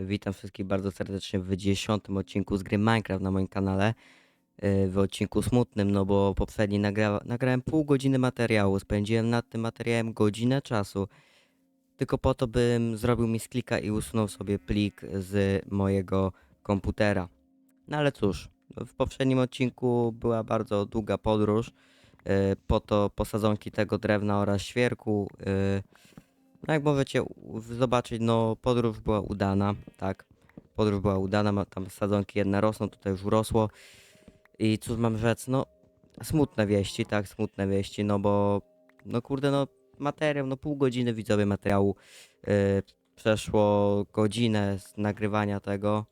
Witam wszystkich bardzo serdecznie w dziesiątym odcinku z gry Minecraft na moim kanale. Yy, W odcinku smutnym, no bo poprzedni nagra nagrałem pół godziny materiału, spędziłem nad tym materiałem godzinę czasu. Tylko po to, bym zrobił mi z klika i usunął sobie plik z mojego komputera. No ale cóż, w poprzednim odcinku była bardzo długa podróż. Yy, Po to posadzonki tego drewna oraz świerku. yy, no jak możecie zobaczyć, no podróż była udana, tak. Podróż była udana, tam sadzonki jedne rosną, tutaj już urosło. I cóż mam rzec, no smutne wieści, tak, smutne wieści, no bo no kurde, no materiał, no pół godziny widzowie materiału. Yy, przeszło godzinę z nagrywania tego.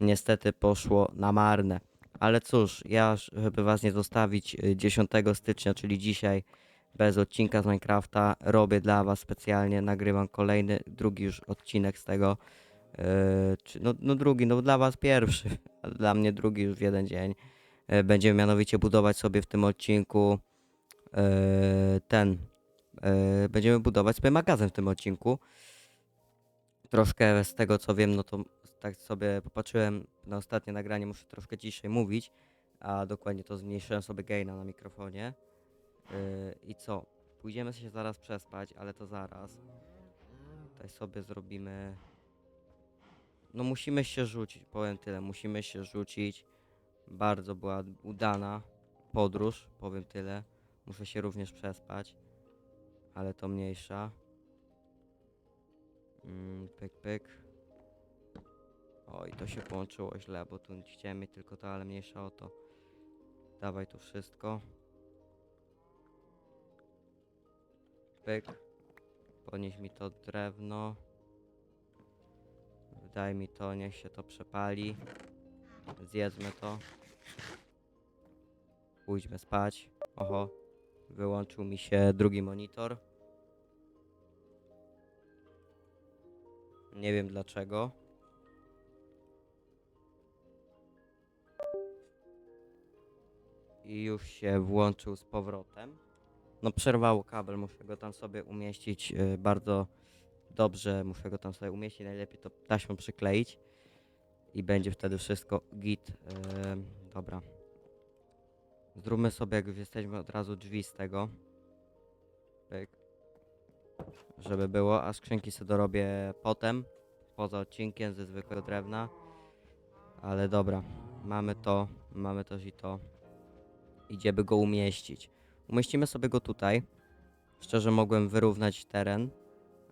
Niestety poszło na marne. Ale cóż, ja, żeby was nie zostawić, y, 10 stycznia, czyli dzisiaj, bez odcinka z Minecrafta. Robię dla Was specjalnie, nagrywam kolejny, drugi już odcinek z tego. Yy, no, no drugi, no dla Was pierwszy, a dla mnie drugi już w jeden dzień. Yy, będziemy mianowicie budować sobie w tym odcinku yy, ten. Yy, będziemy budować sobie magazyn w tym odcinku. Troszkę z tego co wiem, no to tak sobie popatrzyłem na ostatnie nagranie, muszę troszkę ciszej mówić, a dokładnie to zmniejszyłem sobie gaina na mikrofonie. Yy, I co? Pójdziemy się zaraz przespać, ale to zaraz. Tutaj sobie zrobimy. No musimy się rzucić, powiem tyle. Musimy się rzucić. Bardzo była udana podróż, powiem tyle. Muszę się również przespać, ale to mniejsza. Mm, pyk, pyk. Oj, to się połączyło źle, bo tu chciałem mieć tylko to, ale mniejsza o to. Dawaj tu wszystko. Pyk. Mi to drewno. Daj mi to, niech się to przepali. Zjedzmy to. Pójdźmy spać. Oho. Wyłączył mi się drugi monitor. Nie wiem dlaczego. I już się włączył z powrotem. No przerwało kabel, muszę go tam sobie umieścić y, bardzo dobrze, muszę go tam sobie umieścić, najlepiej to taśmą przykleić i będzie wtedy wszystko git. Ym, dobra. Zróbmy sobie, jak już jesteśmy, od razu drzwi z tego. Pyk. Żeby było, a skrzynki sobie dorobię potem, poza odcinkiem ze zwykłego drewna. Ale dobra, mamy to, mamy też i to. Idziemy go umieścić. Umieścimy sobie go tutaj. Szczerze mogłem wyrównać teren,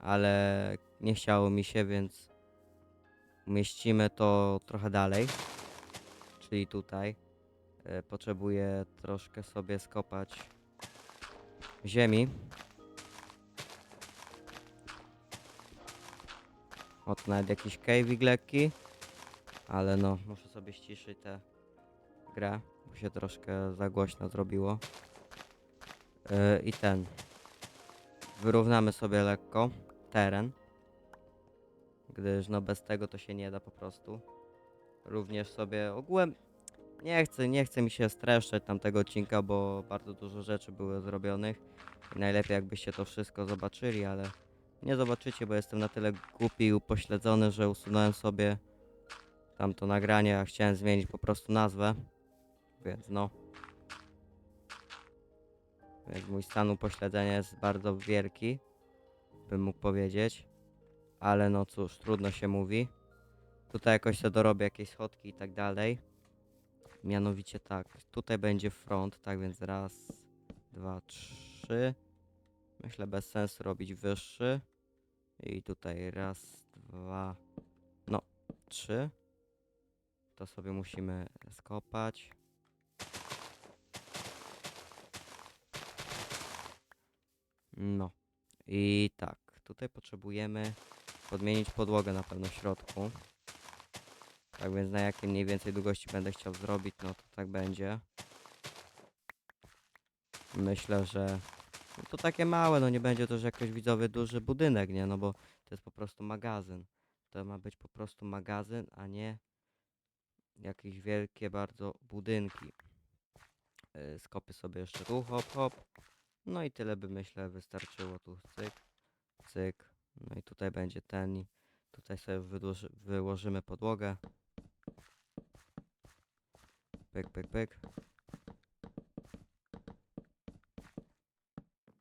ale nie chciało mi się, więc umieścimy to trochę dalej. Czyli tutaj. E, Potrzebuję troszkę sobie skopać ziemi. Oto nawet jakiś cave'ik lekki. Ale no, muszę sobie ściszyć tę grę, bo się troszkę za głośno zrobiło. Yy, I ten. Wyrównamy sobie lekko teren. Gdyż no bez tego to się nie da po prostu. Również sobie ogółem nie chcę, nie chcę mi się streszczać tamtego odcinka, bo bardzo dużo rzeczy było zrobionych. I najlepiej jakbyście to wszystko zobaczyli, ale nie zobaczycie, bo jestem na tyle głupi i upośledzony, że usunąłem sobie tamto nagranie, a chciałem zmienić po prostu nazwę. Więc no. Mój stan upośledzenia jest bardzo wielki, bym mógł powiedzieć. Ale no cóż, trudno się mówi. Tutaj jakoś sobie dorobię jakieś schodki i tak dalej. Mianowicie tak, tutaj będzie front, tak więc raz, dwa, trzy. Myślę bez sensu robić wyższy. I tutaj raz, dwa, no, trzy. To sobie musimy skopać. No. I tak, tutaj potrzebujemy podmienić podłogę na pewno w środku. Tak więc na jakiej mniej więcej długości będę chciał zrobić, no to tak będzie. Myślę, że no to takie małe, no nie będzie to, że jakoś widzowy duży budynek, nie? No bo to jest po prostu magazyn. To ma być po prostu magazyn, a nie jakieś wielkie bardzo budynki. Yy, skopię sobie jeszcze tu, hop, hop. No i tyle by myślę wystarczyło tu, cyk, cyk. No i tutaj będzie ten. Tutaj sobie wydłuży, wyłożymy podłogę. Pyk, pyk, pyk.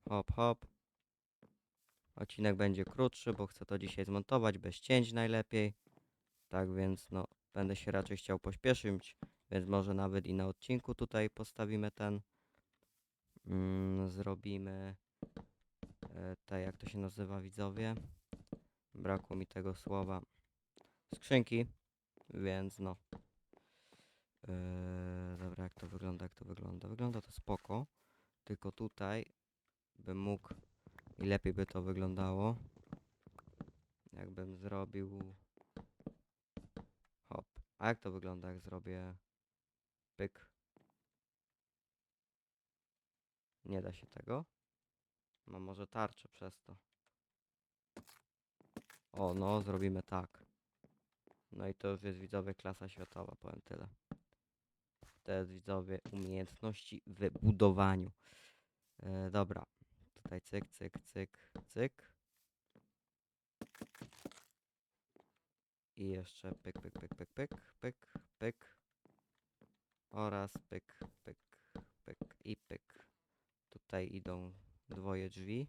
Hop, hop. Odcinek będzie krótszy, bo chcę to dzisiaj zmontować, bez cięć najlepiej. Tak więc no, będę się raczej chciał pośpieszyć, więc może nawet i na odcinku tutaj postawimy ten. Mm, zrobimy te, jak to się nazywa widzowie. Brakło mi tego słowa. Skrzynki, więc no. Eee, dobra, jak to wygląda, jak to wygląda? Wygląda to spoko, tylko tutaj bym mógł i lepiej by to wyglądało. Jakbym zrobił. Hop. A jak to wygląda, jak zrobię. Pyk. Nie da się tego. Mam może tarczę przez to. O, no, zrobimy tak. No i to już jest widzowie klasa światowa, powiem tyle. To jest widzowie umiejętności w budowaniu. E, dobra. Tutaj cyk, cyk, cyk, cyk. I jeszcze pyk, pyk, pyk, pyk, pyk, pyk, pyk. Oraz pyk, pyk, pyk i pyk. Tutaj idą dwoje drzwi.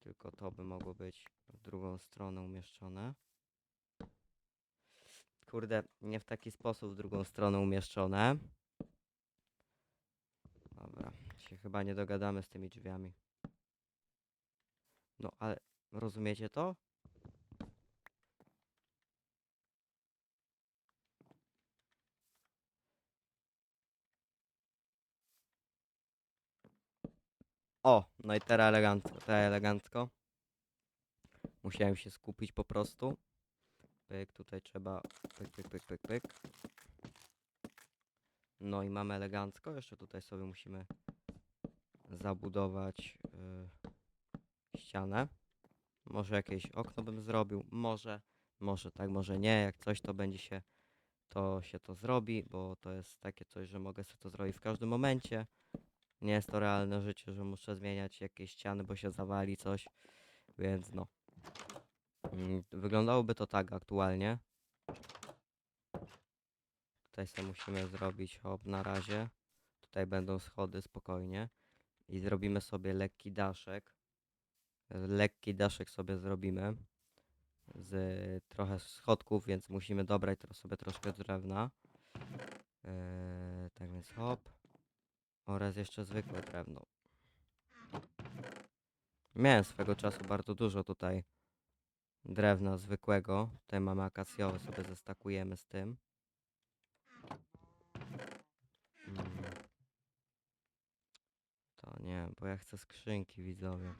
Tylko to by mogło być w drugą stronę umieszczone. Kurde, nie w taki sposób w drugą stronę umieszczone. Dobra, się chyba nie dogadamy z tymi drzwiami. No, ale rozumiecie to? O, no i teraz elegancko, teraz elegancko. Musiałem się skupić po prostu. Pyk, tutaj trzeba pyk, pyk, pyk, pyk, pyk. No i mamy elegancko. Jeszcze tutaj sobie musimy zabudować y, ścianę. Może jakieś okno bym zrobił. Może, może tak, może nie. Jak coś to będzie się, to się to zrobi, bo to jest takie coś, że mogę sobie to zrobić w każdym momencie. Nie jest to realne życie, że muszę zmieniać jakieś ściany, bo się zawali coś. Więc no. Mm, Wyglądałoby to tak aktualnie. Tutaj sobie musimy zrobić hop na razie. Tutaj będą schody spokojnie. I zrobimy sobie lekki daszek. Lekki daszek sobie zrobimy. Z trochę schodków, więc musimy dobrać sobie troszkę drewna. Eee, tak więc hop. Oraz jeszcze zwykłe drewno. Miałem swego czasu bardzo dużo tutaj drewna zwykłego. Tutaj mamy akacjowe, sobie zestakujemy z tym. Mm. To nie, bo ja chcę skrzynki, widzowie.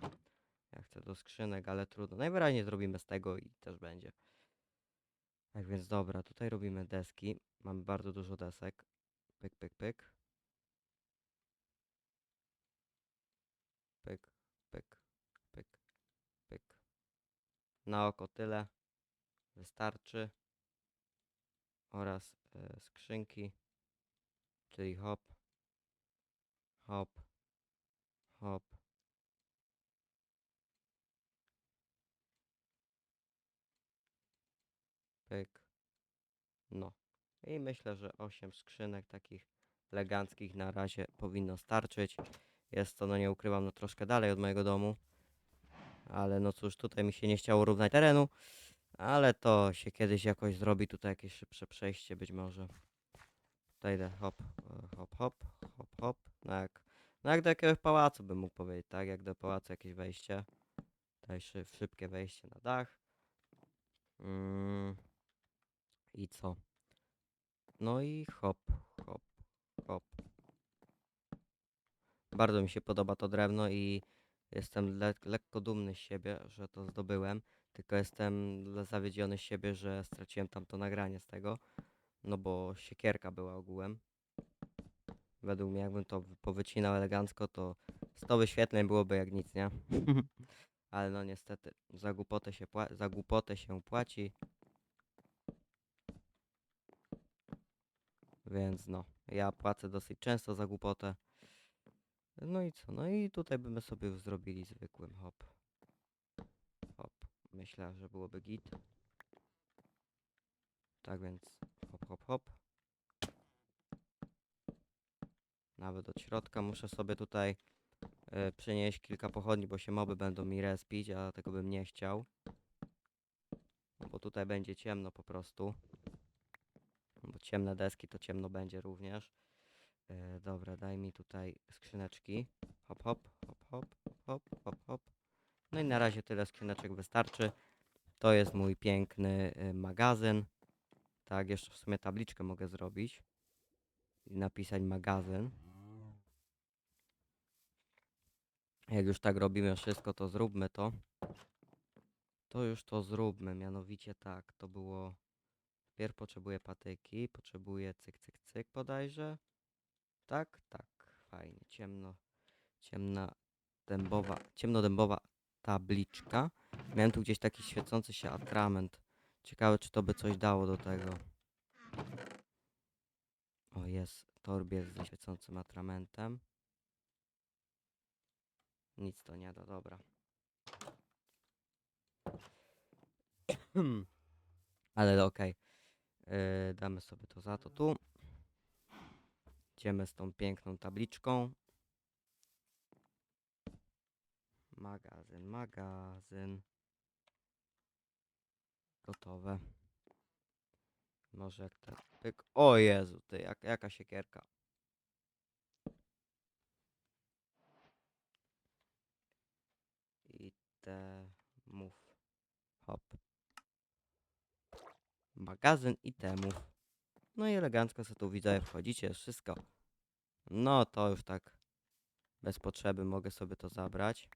Ja chcę do skrzynek, ale trudno. Najwyraźniej zrobimy z tego i też będzie. Tak więc dobra, tutaj robimy deski. Mamy bardzo dużo desek. Pyk, pyk, pyk. Pyk, pyk, pyk, pyk. Na oko tyle. Wystarczy. Oraz e, skrzynki. Czyli hop, hop, hop. Pyk. No. I myślę, że 8 skrzynek takich eleganckich na razie powinno starczyć. Jest to, no nie ukrywam, no troszkę dalej od mojego domu. Ale no cóż, tutaj mi się nie chciało równać terenu. Ale to się kiedyś jakoś zrobi. Tutaj jakieś szybsze przejście być może. Tutaj idę hop, e, hop, hop, hop, hop. No jak, no jak do jakiegoś pałacu bym mógł powiedzieć, tak? Jak do pałacu jakieś wejście. Tutaj szy, szybkie wejście na dach. Mm. I co? No i hop, hop, hop. Bardzo mi się podoba to drewno i jestem le lekko dumny z siebie, że to zdobyłem. Tylko jestem zawiedziony z siebie, że straciłem tamto nagranie z tego. No bo siekierka była ogółem. Według mnie jakbym to wy- powycinał elegancko, to 100 wyświetleń byłoby jak nic, nie? Ale no niestety, za głupotę się, pła- za głupotę się płaci. Więc no, ja płacę dosyć często za głupotę. No i co? No i tutaj byśmy sobie już zrobili zwykłym hop. Hop. myślę, że byłoby git. Tak więc hop, hop, hop. Nawet od środka muszę sobie tutaj przynieść kilka pochodni, bo się moby będą mi respić, a tego bym nie chciał. No bo tutaj będzie ciemno po prostu. No Bo ciemne deski to ciemno będzie również. E, dobra, daj mi tutaj skrzyneczki. Hop, hop, hop, hop, hop, hop, hop. No i na razie tyle skrzyneczek wystarczy. To jest mój piękny y, magazyn. Tak, jeszcze w sumie tabliczkę mogę zrobić. I napisać magazyn. Jak już tak robimy wszystko, to zróbmy to. To już to zróbmy, mianowicie tak, to było... Wpierw potrzebuję patyki, potrzebuję cyk, cyk, cyk bodajże. Tak, tak, fajnie, ciemno, ciemna dębowa, ciemnodębowa tabliczka. Miałem tu gdzieś taki świecący się atrament. Ciekawe, czy to by coś dało do tego. O, jest torbie ze świecącym atramentem. Nic to nie da, dobra. Ale okej. Yy, damy sobie to za to tu. Idziemy z tą piękną tabliczką. Magazyn, magazyn. Gotowe. Może jak ten pyk. O Jezu, ty, jak, jaka siekierka. I te mów. Hop. Magazyn i temów. No i elegancko sobie tu widzę, wchodzicie, wszystko. No to już tak bez potrzeby mogę sobie to zabrać.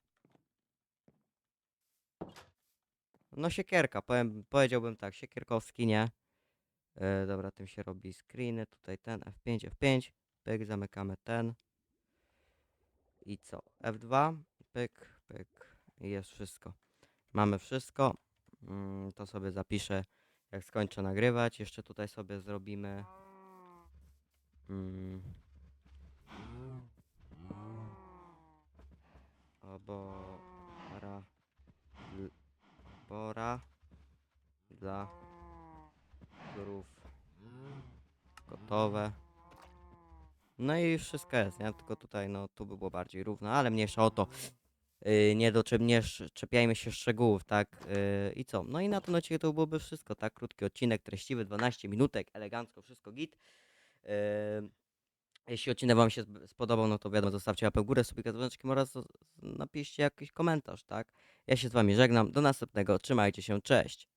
No siekierka, powiem, powiedziałbym tak, siekierkowski, nie? E, dobra, tym się robi screeny, tutaj ten F5, F5, pyk, zamykamy ten. I co? F2, pyk, pyk i jest wszystko. Mamy wszystko. Mm, to sobie zapiszę, jak skończę nagrywać. Jeszcze tutaj sobie zrobimy... Mm, obora... Bora dla krów gotowe. No i wszystko jest, nie? Tylko tutaj, no, tu by było bardziej równo, ale mniejsza o to. Yy, nie, doczep, nie czepiajmy się szczegółów, tak? Yy, I co? No i na tym odcinku to byłoby wszystko, tak? Krótki odcinek, treściwy, 12 minutek, elegancko, wszystko git. Yy, jeśli odcinek Wam się sp- spodobał, no to wiadomo, zostawcie łapę w górę, subika dzwoneczkiem oraz napiszcie jakiś komentarz, tak? Ja się z Wami żegnam, do następnego, trzymajcie się, cześć!